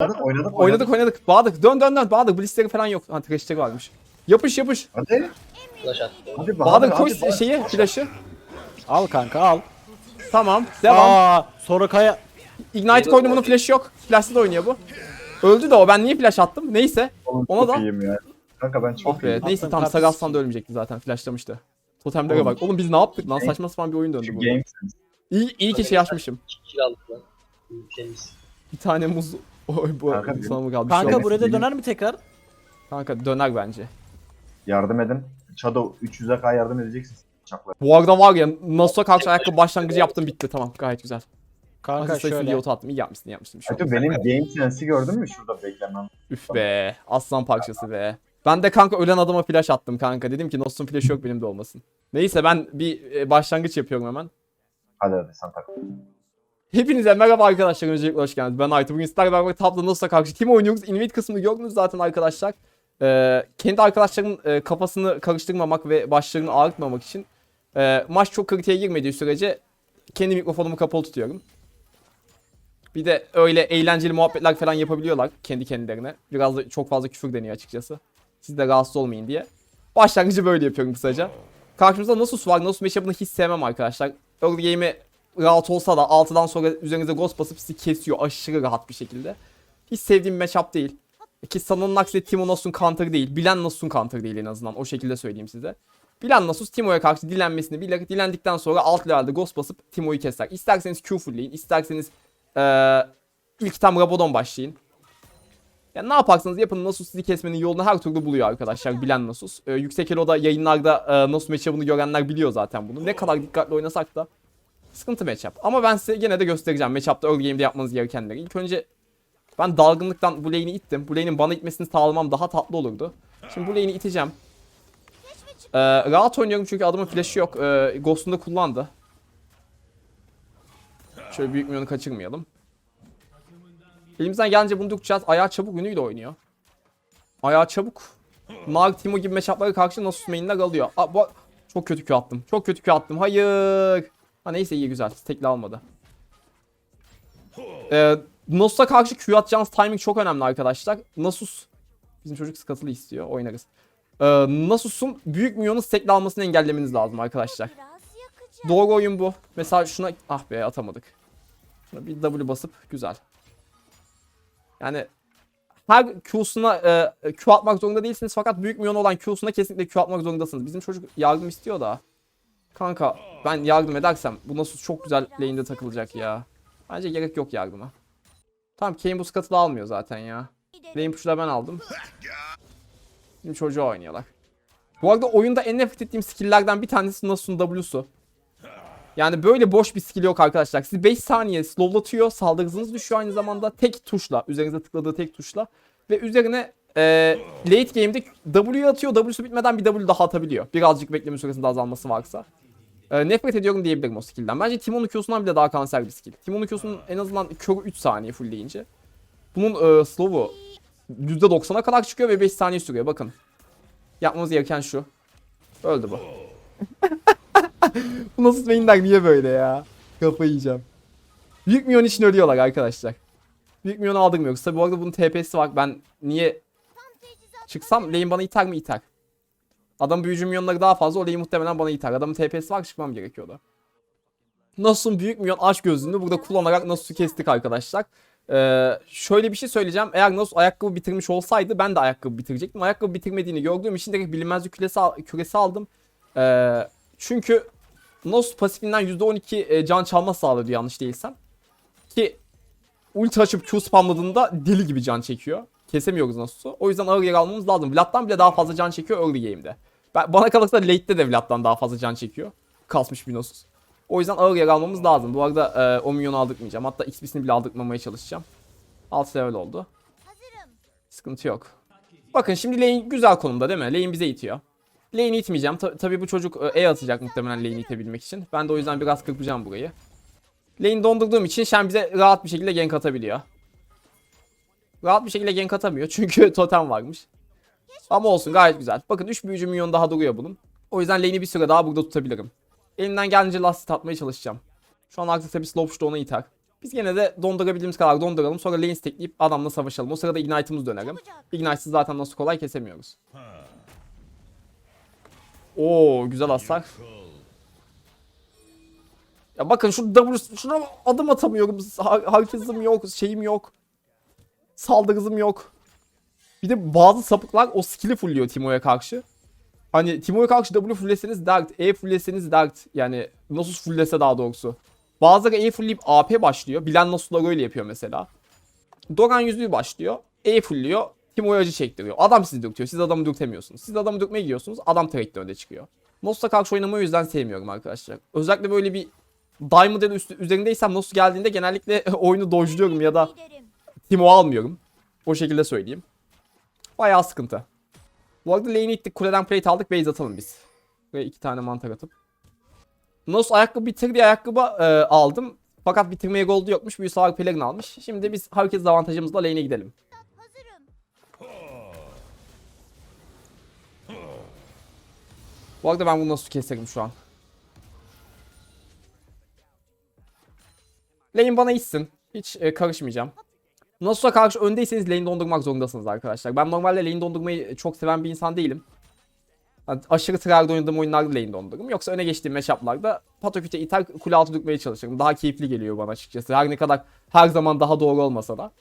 Oynadık oynadık Oynadık oynadık. Bağladık. Dön dön dön. Bağladık. Blisteri falan yok. Ha trash'leri varmış. Yapış yapış. Hadi. Flash attı. Hadi Bağladık koş hadi, şeyi flash'ı. Al kanka al. Tamam. Devam. Aa, Soroka'ya Ignite koydum bunun flash'ı yok. Flash'lı da oynuyor bu. Öldü de o. Ben niye flash attım? Neyse. Oğlum, Ona çok da- iyiyim ya. Kanka ben çok be. iyiyim. Neyse Sagaslan sikeyim. da ölmeyecekti zaten. Flashlamıştı. Totemlere Oğlum, bak. Oğlum biz ne yaptık lan? Saçma sapan bir oyun döndü burada. game sense. İyi, iyi ki şey açmışım. Kill aldık lan. Temiz. Bir tane muz. Oy bu Kanka, sana mı kaldı? Bir şey kanka olmaz. buraya döner mi tekrar? Kanka döner bence. Yardım edin. Shadow 300'e kadar yardım edeceksin. Çakla. Bu arada var ya Nasu'a karşı ayakkabı başlangıcı yaptım bitti tamam gayet güzel. Kanka Kanka sayısını şöyle. bir oto attım iyi yapmışsın iyi yapmışsın. Bir şey Hatta olmaz. benim game sense'i gördün mü şurada beklemem. Üf be aslan parçası be. Ben de kanka ölen adama flash attım kanka. Dedim ki Nost'un flash'ı yok benim de olmasın. Neyse ben bir e, başlangıç yapıyorum hemen. Hadi hadi sen tak. Hepinize merhaba arkadaşlar. Öncelikle hoş geldiniz. Ben Aytu. Bugün sizlerle beraber Tablo Nost'a karşı team oynuyoruz. Invade kısmını gördünüz zaten arkadaşlar. Ee, kendi arkadaşlarımın e, kafasını karıştırmamak ve başlarını ağrıtmamak için e, maç çok kritiğe girmediği sürece kendi mikrofonumu kapalı tutuyorum. Bir de öyle eğlenceli muhabbetler falan yapabiliyorlar kendi kendilerine. Biraz da çok fazla küfür deniyor açıkçası. Siz de rahatsız olmayın diye. Başlangıcı böyle yapıyorum kısaca. Karşımızda Nasus var. Nasus matchup'ını hiç sevmem arkadaşlar. Early game'i rahat olsa da 6'dan sonra üzerinize ghost basıp sizi kesiyor aşırı rahat bir şekilde. Hiç sevdiğim matchup değil. Ki sanılan aksine Timo Nasus'un counter değil. Bilen Nasus'un counter değil en azından. O şekilde söyleyeyim size. Bilen Nasus Timo'ya karşı dilenmesini bilir. Dilendikten sonra alt level'de ghost basıp Timo'yu keser. İsterseniz Q fullleyin. isterseniz ee, ilk tam Rabadon başlayın. Ya ne yaparsanız yapın Nasus sizi kesmenin yolunu her türlü buluyor arkadaşlar bilen Nasus. Ee, yüksek Elo'da yayınlarda e, Nasus matchup'ını görenler biliyor zaten bunu. Ne kadar dikkatli oynasak da sıkıntı matchup. Ama ben size gene de göstereceğim matchup'ta early game'de yapmanız gerekenleri. İlk önce ben dalgınlıktan bu lane'i ittim. Bu lane'in bana itmesini sağlamam daha tatlı olurdu. Şimdi bu lane'i iteceğim. Ee, rahat oynuyorum çünkü adamın flash'ı yok. Ee, Ghost'unu da kullandı. Şöyle büyük milyonu kaçırmayalım. Elimizden gelince bunu tutacağız. Ayağı çabuk ünüyle oynuyor. Ayağı çabuk. Nag, Timo gibi matchup'lara karşı Nasus main'ler alıyor. Aa, bu... Çok kötü Q attım. Çok kötü Q attım. Hayır. Ha neyse iyi güzel. Tekli almadı. Ee, Nasus'a karşı Q atacağınız timing çok önemli arkadaşlar. Nasus bizim çocuk skatılı istiyor. Oynarız. Ee, Nasus'un büyük milyonu tekli almasını engellemeniz lazım arkadaşlar. Doğru oyun bu. Mesela şuna ah be atamadık. Şuna bir W basıp güzel. Yani her Q'suna e, Q atmak zorunda değilsiniz fakat büyük milyon olan Q'suna kesinlikle Q atmak zorundasınız. Bizim çocuk yardım istiyor da. Kanka ben yardım edersem bu nasıl çok güzel lane'de takılacak ya. Bence gerek yok yardıma. Tamam Kane bu skatılı almıyor zaten ya. Lane push'u ben aldım. Bizim çocuğu oynuyorlar. Bu arada oyunda en nefret ettiğim skill'lerden bir tanesi Nasus'un W'su. Yani böyle boş bir skill yok arkadaşlar. Sizi 5 saniye slowlatıyor. Saldırı hızınız düşüyor aynı zamanda. Tek tuşla. Üzerinize tıkladığı tek tuşla. Ve üzerine e, late game'de W atıyor. W'su bitmeden bir W daha atabiliyor. Birazcık bekleme süresinde azalması varsa. E, nefret ediyorum diyebilirim o skill'den. Bence Timon'un Q'sundan bile daha kanser bir skill. Timon'un Q'sunun en azından körü 3 saniye fullleyince. Bunun e, slow'u %90'a kadar çıkıyor ve 5 saniye sürüyor. Bakın. Yapmamız gereken şu. Öldü bu. Bu nasıl mainler niye böyle ya? Kafayı yiyeceğim. Büyük milyon için ölüyorlar arkadaşlar. Büyük milyon aldırmıyoruz. Tabi bu arada bunun TP'si var. Ben niye çıksam lane bana iter mi iter. Adam büyücü milyonları daha fazla o lane muhtemelen bana iter. Adamın TP'si var çıkmam gerekiyordu. Nasus'un büyük milyon aç gözlüğünü burada kullanarak Nasus'u kestik arkadaşlar. Ee, şöyle bir şey söyleyeceğim. Eğer Nasus ayakkabı bitirmiş olsaydı ben de ayakkabı bitirecektim. Ayakkabı bitirmediğini gördüğüm için direkt bilinmezlik küresi, al- küresi aldım. Ee, çünkü Nasus pasifinden %12 e, can çalma sağladı yanlış değilsem. Ki ulti açıp Q spamladığında deli gibi can çekiyor. Kesemiyoruz Nasus'u. O yüzden ağır yer almamız lazım. Vlad'dan bile daha fazla can çekiyor early game'de. Bana kalırsa late'de de Vlad'dan daha fazla can çekiyor. Kasmış bir Nasus. O yüzden ağır yer almamız lazım. Bu arada e, o milyonu aldırtmayacağım. Hatta XP'sini bile aldırtmamaya çalışacağım. Alt level oldu. Sıkıntı yok. Bakın şimdi lane güzel konumda değil mi? Lane bize itiyor. Lane'i itmeyeceğim. Ta- tabii bu çocuk e, E atacak muhtemelen lane'i itebilmek için. Ben de o yüzden biraz kırpacağım burayı. Lane dondurduğum için Shen bize rahat bir şekilde gank atabiliyor. Rahat bir şekilde gank atamıyor çünkü totem varmış. Ama olsun gayet güzel. Bakın 3 büyücü milyon daha duruyor bunun. O yüzden lane'i bir süre daha burada tutabilirim. Elimden geldiğince last hit atmaya çalışacağım. Şu an artık tabii slow push da ona iter. Biz gene de dondurabildiğimiz kadar donduralım. Sonra lane stackleyip adamla savaşalım. O sırada ignite'ımız dönerim. Ignite'sız zaten nasıl kolay kesemiyoruz. Oo güzel hasar. Ya bakın şu W şuna adım atamıyorum. Hızım yok, şeyim yok. Saldırı hızım yok. Bir de bazı sapıklar o skill'i fullüyor Timo'ya karşı. Hani Timo'ya karşı W fulleseniz dert, E fulleseniz dert. Yani Nasus fullese daha doğrusu. Bazıları E fullleyip AP başlıyor. Bilen Nasus'lar öyle yapıyor mesela. Doran yüzüğü başlıyor. E fullüyor. Timo'ya acı çektiriyor. Adam sizi dürtüyor. Siz adamı dürtemiyorsunuz. Siz adamı dürtmeye gidiyorsunuz. Adam track'te önde çıkıyor. Nasus'a karşı oynamayı o yüzden sevmiyorum arkadaşlar. Özellikle böyle bir Diamond ya da üstü, üzerindeysem Nasus geldiğinde genellikle oyunu dojluyorum ya da Timo almıyorum. O şekilde söyleyeyim. Bayağı sıkıntı. Bu arada lane'i ittik. Kuleden plate aldık. Base atalım biz. Ve iki tane mantar atıp. Nasus ayakkabı bitirdiği ayakkabı e, aldım. Fakat bitirmeye goldu yokmuş. Büyü sağlık pelerini almış. Şimdi biz herkes avantajımızla lane'e gidelim. Bu arada ben bunu nasıl keserim şu an. Lane bana içsin. Hiç e, karışmayacağım. Nasus'a karşı öndeyseniz lane dondurmak zorundasınız arkadaşlar. Ben normalde lane dondurmayı çok seven bir insan değilim. Yani aşırı tryhard oynadığım oyunlarda lane dondururum. Yoksa öne geçtiğim matchup'larda patoküte iter kule altı dürtmeye çalışırım. Daha keyifli geliyor bana açıkçası. Her ne kadar her zaman daha doğru olmasa da.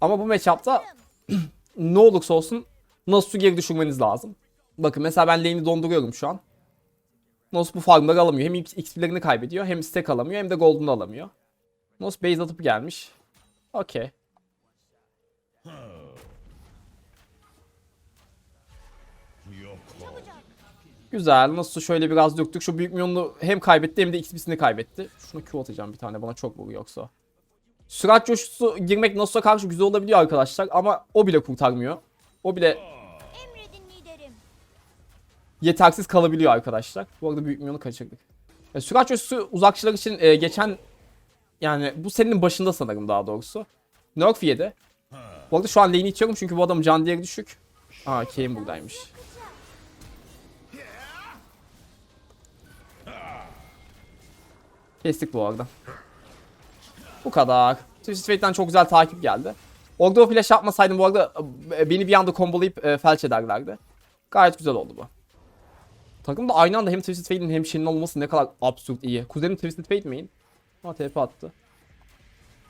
Ama bu matchup'ta ne olursa olsun Nasus'u geri düşürmeniz lazım. Bakın mesela ben lane'i donduruyorum şu an. Nasus bu farmları alamıyor. Hem XP'lerini kaybediyor hem stack alamıyor hem de gold'unu alamıyor. Nasus base atıp gelmiş. Okey. Güzel. Nasıl şöyle biraz döktük. Şu büyük milyonunu hem kaybetti hem de XP'sini kaybetti. Şuna Q atacağım bir tane. Bana çok vuruyor yoksa. Sürat coşkusu girmek Nasus'a karşı güzel olabiliyor arkadaşlar. Ama o bile kurtarmıyor. O bile yetersiz kalabiliyor arkadaşlar. Bu arada büyük milyonu kaçırdık. E, sürat coşkusu uzakçılar için e, geçen yani bu senin başında sanırım daha doğrusu. Nerf yedi. Bu arada şu an lane'i itiyorum çünkü bu adamın can değeri düşük. Aa Kayn buradaymış. Kestik bu arada. Bu kadar. Twisted Fate'den çok güzel takip geldi. Orada o flash yapmasaydım bu arada e, beni bir anda kombolayıp e, felç ederlerdi. Gayet güzel oldu bu. Takımda aynı anda hem Twisted Fate'in hem Shen'in olması ne kadar absürt iyi. Kuzenim Twisted Fate main. Ha TP attı.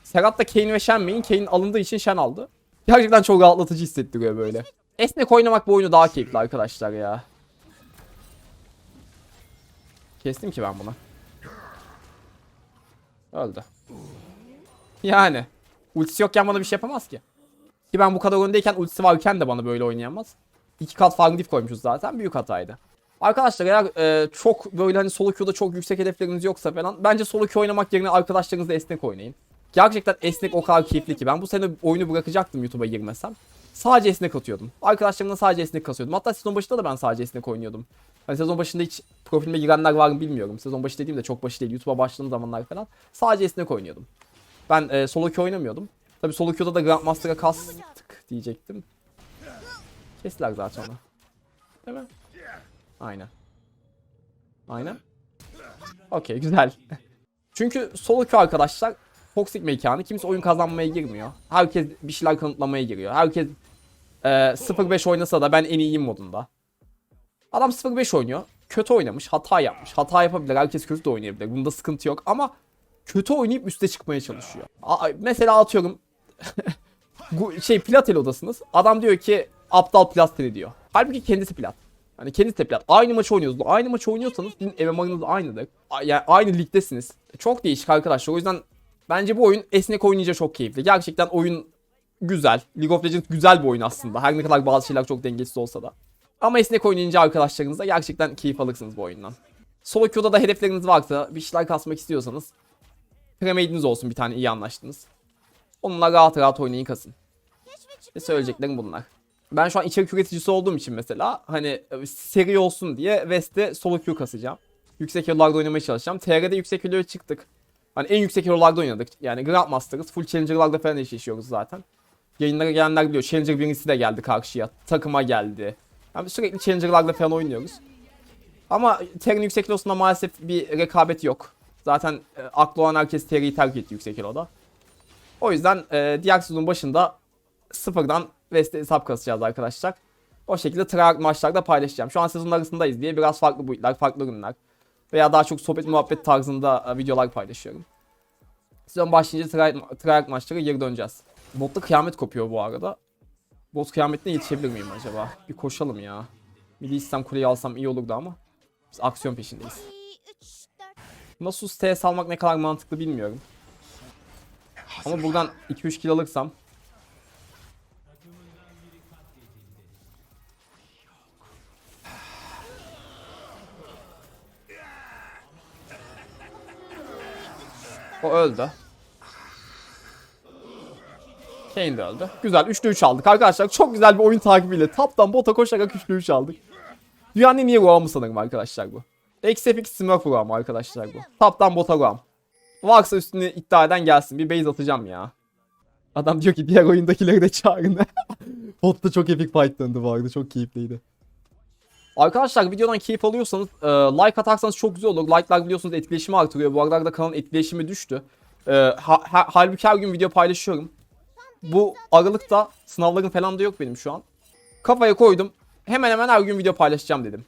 Serhat da Kayn ve Shen main. Kayn alındığı için Shen aldı. Gerçekten çok rahatlatıcı hissettiriyor böyle. Esnek oynamak bu oyunu daha keyifli arkadaşlar ya. Kestim ki ben bunu. Öldü. Yani. Ultisi yokken bana bir şey yapamaz ki. Ki ben bu kadar öndeyken ultisi varken de bana böyle oynayamaz. İki kat farm diff koymuşuz zaten. Büyük hataydı. Arkadaşlar eğer e, çok böyle hani solo queue'da çok yüksek hedefleriniz yoksa falan bence solo queue oynamak yerine arkadaşlarınızla esnek oynayın. Gerçekten esnek o kadar keyifli ki. Ben bu sene oyunu bırakacaktım YouTube'a girmesem. Sadece esnek atıyordum. Arkadaşlarımla sadece esnek kasıyordum. Hatta sezon başında da ben sadece esnek oynuyordum. Hani sezon başında hiç profilime girenler var mı bilmiyorum. Sezon başı dediğim de çok başı değil. YouTube'a başladığım zamanlar falan. Sadece esnek oynuyordum. Ben e, solo queue oynamıyordum. Tabi solo queue'da da Grandmaster'a kastık diyecektim. Kestiler zaten onu. Değil mi? Aynen. Aynen. Okey güzel. Çünkü solo queue arkadaşlar toksik mekanı. Kimse oyun kazanmaya girmiyor. Herkes bir şeyler kanıtlamaya giriyor. Herkes e, 0-5 oynasa da ben en iyiyim modunda. Adam 0-5 oynuyor. Kötü oynamış. Hata yapmış. Hata yapabilir. Herkes kötü de oynayabilir. Bunda sıkıntı yok ama kötü oynayıp üste çıkmaya çalışıyor. A- mesela atıyorum şey Platel odasınız. Adam diyor ki aptal Platel diyor. Halbuki kendisi plat. Hani kendisi de plat. Aynı maçı oynuyorsunuz. Aynı maçı oynuyorsanız sizin MMR'ınız aynıdır. Yani aynı ligdesiniz. Çok değişik arkadaşlar. O yüzden bence bu oyun esnek oynayınca çok keyifli. Gerçekten oyun güzel. League of Legends güzel bir oyun aslında. Her ne kadar bazı şeyler çok dengesiz olsa da. Ama esnek oynayınca arkadaşlarınızla gerçekten keyif alırsınız bu oyundan. Solo queue'da da hedefleriniz varsa, bir şeyler kasmak istiyorsanız Premade'iniz olsun bir tane iyi anlaştınız. Onunla rahat rahat oynayın kasın. Ve söyleyeceklerim bunlar. Ben şu an içerik üreticisi olduğum için mesela hani e, seri olsun diye West'te solo queue kasacağım. Yüksek hero'larda oynamaya çalışacağım. TR'de yüksek hero'ya çıktık. Hani en yüksek hero'larda oynadık. Yani Grandmaster'ız. Full Challenger'larda falan eşleşiyoruz zaten. Yayınlara gelenler biliyor. Challenger birincisi de geldi karşıya. Takıma geldi. Yani sürekli Challenger'larda falan oynuyoruz. Ama TR'nin yüksek hero'sunda maalesef bir rekabet yok. Zaten e, aklı olan herkes TR'yi terk etti yüksek hero'da. O yüzden e, diğer sezonun başında sıfırdan West'e hesap kasacağız arkadaşlar. O şekilde tryhard maçlarda paylaşacağım. Şu an sezonun arasındayız diye biraz farklı boyutlar, farklı ürünler veya daha çok sohbet muhabbet tarzında e, videolar paylaşıyorum. Sezon başlayınca tryhard, tryhard maçlara geri döneceğiz. Botta kıyamet kopuyor bu arada. Bot kıyametine yetişebilir miyim acaba? Bir koşalım ya. Milli İslam kuleyi alsam iyi olurdu ama. Biz aksiyon peşindeyiz. 2, 3, 4. Nasus TS almak ne kadar mantıklı bilmiyorum. Ama buradan 2-3 kill alırsam O öldü. Kane de öldü. Güzel 3'te 3 aldık arkadaşlar. Çok güzel bir oyun takibiyle. Taptan bota koşarak 3'te 3 aldık. Dünyanın en iyi roam'ı sanırım arkadaşlar bu. XFX Smurf roam arkadaşlar bu. Taptan bota roam. Varsa üstünü iddia eden gelsin. Bir base atacağım ya. Adam diyor ki diğer oyundakileri de çağırın. Botta çok epic fight döndü bu arada. Çok keyifliydi. Arkadaşlar videodan keyif alıyorsanız e, like atarsanız çok güzel olur. Like'lar biliyorsunuz etkileşimi artırıyor. Bu aralarda kanalın etkileşimi düştü. E, ha, ha- halbuki her gün video paylaşıyorum. Bu aralıkta sınavlarım falan da yok benim şu an. Kafaya koydum. Hemen hemen her gün video paylaşacağım dedim.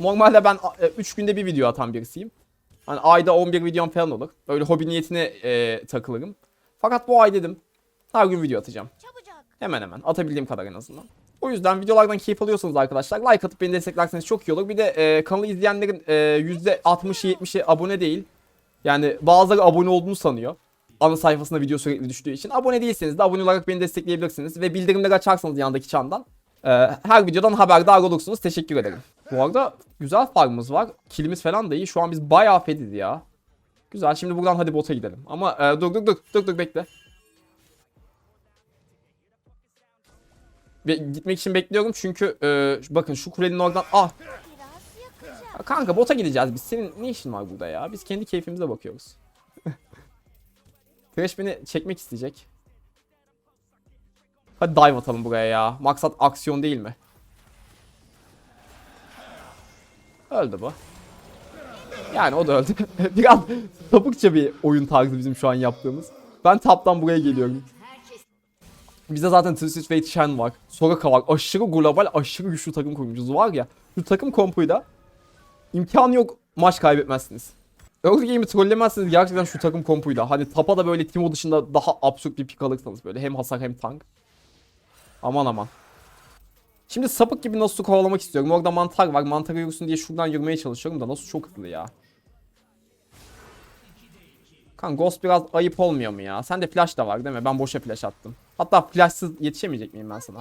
Normalde ben 3 günde bir video atan birisiyim. Hani ayda 11 videom falan olur. Böyle hobi niyetine e, takılırım. Fakat bu ay dedim her gün video atacağım. Hemen hemen atabildiğim kadar en azından. O yüzden videolardan keyif alıyorsanız arkadaşlar like atıp beni desteklerseniz çok iyi olur. Bir de e, kanalı izleyenlerin e, %60'ı 70'i abone değil. Yani bazıları abone olduğunu sanıyor. Ana sayfasında video sürekli düştüğü için. Abone değilseniz de abone olarak beni destekleyebilirsiniz. Ve bildirimleri açarsanız yandaki çandan. e, her videodan haberdar olursunuz. Teşekkür ederim. Bu arada güzel farmımız var. Kilimiz falan da iyi. Şu an biz bayağı fediz ya. Güzel. Şimdi buradan hadi bota gidelim. Ama e, dur dur dur dur dur bekle. Ve gitmek için bekliyorum çünkü e, bakın şu kulenin oradan ah kanka bota gideceğiz biz. Senin ne işin var burada ya? Biz kendi keyfimize bakıyoruz. Thresh beni çekmek isteyecek. Hadi dive atalım buraya ya. Maksat aksiyon değil mi? Öldü bu. Yani o da öldü. Biraz sapıkça bir oyun tarzı bizim şu an yaptığımız. Ben taptan buraya geliyorum. Bizde zaten Twisted Fate Shen var. Soraka var. Aşırı global, aşırı güçlü takım kurmuşuz. Var ya, şu takım kompuyla imkanı yok maç kaybetmezsiniz. Early game'i trollemezsiniz gerçekten şu takım kompuyla. Hani tapa da böyle Timo dışında daha absürt bir pick alırsanız böyle hem hasar hem tank. Aman aman. Şimdi sapık gibi Nasus'u kovalamak istiyorum. Orada mantar var. Mantar yürüsün diye şuradan yürümeye çalışıyorum da Nasus çok hızlı ya. Kan Ghost biraz ayıp olmuyor mu ya? Sen de flash da var değil mi? Ben boşa flash attım. Hatta flashsız yetişemeyecek miyim ben sana?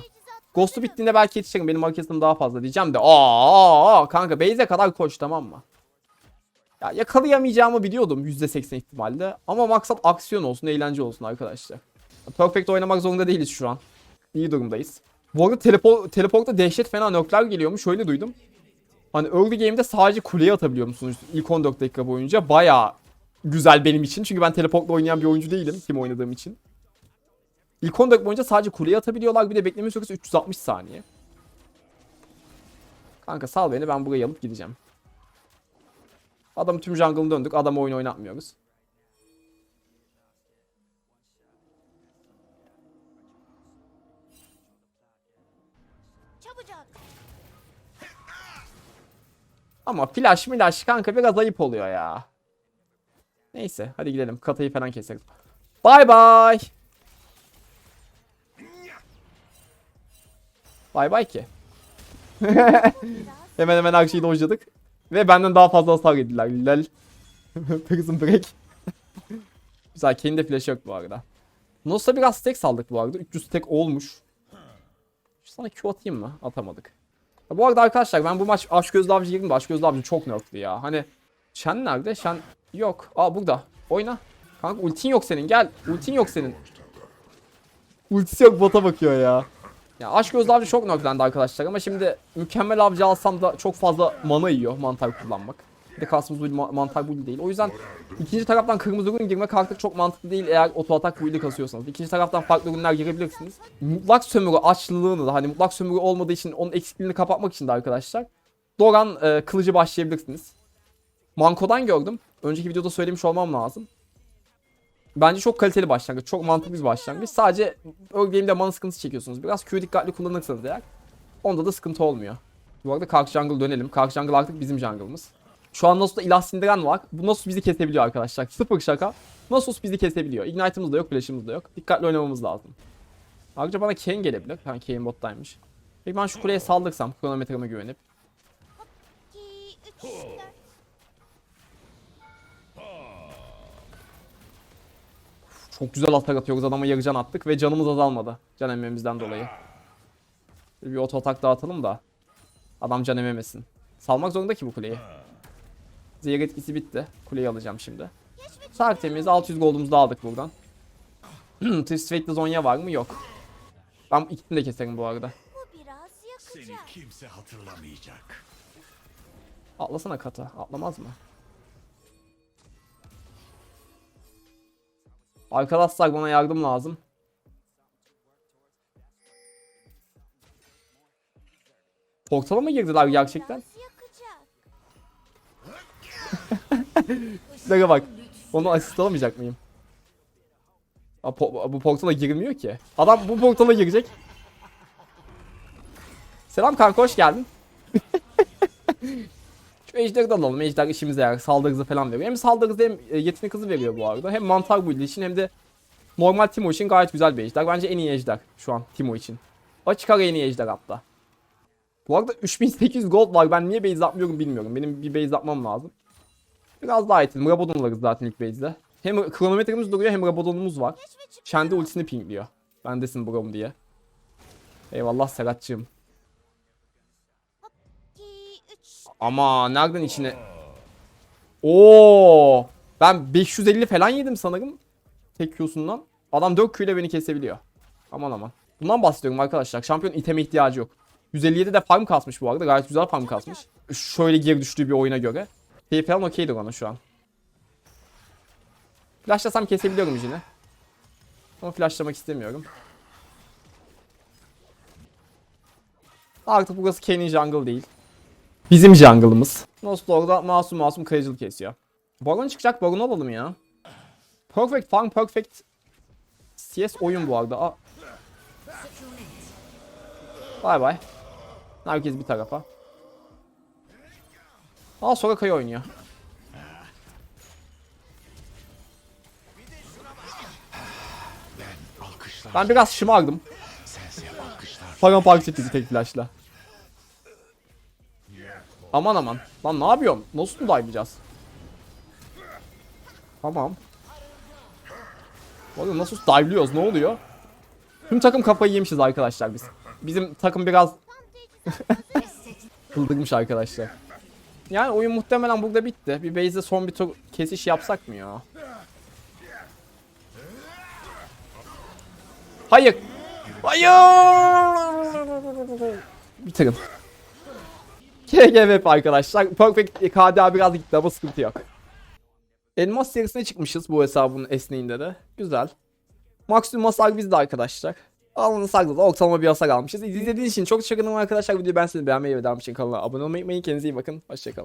Ghost'u bittiğinde belki yetişirim. Benim hareketim daha fazla diyeceğim de. Aa, aa, kanka base'e kadar koş tamam mı? Ya yakalayamayacağımı biliyordum %80 ihtimalle. Ama maksat aksiyon olsun, eğlence olsun arkadaşlar. Perfect oynamak zorunda değiliz şu an. İyi durumdayız. Bu arada telepor teleportta dehşet fena nökler geliyormuş. Şöyle duydum. Hani early game'de sadece kuleye atabiliyor musunuz ilk 14 dakika boyunca. Bayağı güzel benim için. Çünkü ben teleportla oynayan bir oyuncu değilim. Kim oynadığım için. İlk 10 dakika boyunca sadece kuleye atabiliyorlar. Bir de bekleme süresi 360 saniye. Kanka sal beni ben burayı alıp gideceğim. Adam tüm jungle'ını döndük. Adam oyun oynatmıyoruz. Ama flash milash kanka biraz ayıp oluyor ya. Neyse hadi gidelim. Katayı falan keseriz. Bye bye. Bye bye ki. hemen hemen her şeyi dojladık. Ve benden daha fazla hasar yediler. Lel. Prison break. Güzel. Kendi flash yok bu arada. Nos'a biraz stack saldık bu arada. 300 stack olmuş. Sana Q atayım mı? Atamadık. Ya bu arada arkadaşlar ben bu maç Aşközlü Avcı girdim de Aşközlü Avcı çok nerfli ya. Hani Shen nerede? Shen yok. Aa burada. Oyna. Kanka ultin yok senin gel. Ultin yok senin. Ultisi yok bota bakıyor ya. Ya Aşközlü Avcı çok nerflendi arkadaşlar ama şimdi mükemmel avcı alsam da çok fazla mana yiyor mantar kullanmak. Bir de kasımız build ma- mantar build değil. O yüzden ikinci taraftan kırmızı ürün girmek artık çok mantıklı değil eğer oto atak build'i kasıyorsanız. İkinci taraftan farklı ürünler girebilirsiniz. Mutlak sömürü açlılığını da hani mutlak sömürü olmadığı için onun eksikliğini kapatmak için de arkadaşlar Doran e, kılıcı başlayabilirsiniz. Manko'dan gördüm. Önceki videoda söylemiş olmam lazım. Bence çok kaliteli başlangıç. Çok mantıklı bir başlangıç. Sadece early game'de mana sıkıntısı çekiyorsunuz. Biraz Q dikkatli kullanırsanız eğer onda da sıkıntı olmuyor. Bu arada Kark Jungle dönelim. Kark Jungle artık bizim jungle'ımız. Şu an Nasus'ta ilah sindiren var. Bu Nasus bizi kesebiliyor arkadaşlar. Sıfır şaka. Nasus bizi kesebiliyor. Ignite'ımız da yok, flash'ımız da yok. Dikkatli oynamamız lazım. Ayrıca bana Kayn gelebilir. Ha Kayn bottaymış. Peki ben şu kuleye saldırsam kronometreme güvenip. Çok güzel atak atıyoruz. Adama yarı can attık ve canımız azalmadı. Can emmemizden dolayı. Bir oto atak dağıtalım da. Adam can ememesin. Salmak zorunda ki bu kuleyi. Zehir etkisi bitti. Kuleyi alacağım şimdi. Sark temiz. 600 gold'umuzu da aldık buradan. Twisted Zonya var mı? Yok. Ben ikisini de keserim bu arada. Seni kimse hatırlamayacak. Atlasana kata. Atlamaz mı? Arkadaşlar bana yardım lazım. Portala mı girdiler gerçekten? Şuraya bak. Onu asist alamayacak mıyım? Aa, po- bu portala girmiyor ki. Adam bu portala girecek. Selam kanka hoş geldin. Şu ejderi de alalım. Ejder işimize yarar. Saldırı falan veriyor. Hem saldırı hem e, yetenek hızı veriyor bu arada. Hem mantar build için hem de normal Timo için gayet güzel bir ejder. Bence en iyi ejder şu an Timo için. Açık ara en iyi ejder hatta. Bu arada 3800 gold var. Ben niye base atmıyorum bilmiyorum. Benim bir base atmam lazım. Biraz daha item. Rabadon alırız zaten ilk base'de. Hem kronometremiz duruyor hem Rabadon'umuz var. Kendi ultisini pingliyor. Bendesin brom diye. Eyvallah Serhat'cığım. Ama nereden içine... Oo! Ben 550 falan yedim sanırım. Tek Q'sundan. Adam 4 Q ile beni kesebiliyor. Aman aman. Bundan bahsediyorum arkadaşlar. Şampiyon iteme ihtiyacı yok. 157 de farm kasmış bu arada. Gayet güzel farm kasmış. Şöyle geri düştüğü bir oyuna göre. Şey falan okeydir ona şu an. Flashlasam kesebiliyorum yine. Ama flashlamak istemiyorum. Artık burası Kane'in jungle değil. Bizim jungle'ımız. Nosla orada masum masum kayıcılık kesiyor. Baron çıkacak. Baron alalım ya. Perfect farm, perfect CS oyun bu arada. Aa. Bay bay. Herkes bir tarafa. Aa Soraka'yı oynuyor. Ben biraz şımardım. Paramparça bir tek flashla. Aman aman. Lan ne yapıyorum? Nasıl dive'layacağız? Tamam. Oğlum nasıl dive'lıyoruz? Ne oluyor? Tüm takım kafayı yemişiz arkadaşlar biz. Bizim takım biraz kıldırmış arkadaşlar. Yani oyun muhtemelen burada bitti. Bir base'de son bir tur kesiş yapsak mı ya? Hayır. Hayır. Bitirin. KGVP arkadaşlar. Perfect KDA biraz gitti ama sıkıntı yok. Elmas serisine çıkmışız bu hesabın esneğinde de. Güzel. Maksimum hasar bizde arkadaşlar. Alnı saklı da ortalama bir hasar almışız. İzlediğiniz için çok teşekkür ederim arkadaşlar. Videoyu ben size beğenmeyi ve devam için kanala abone olmayı unutmayın. Kendinize iyi bakın. Hoşçakalın.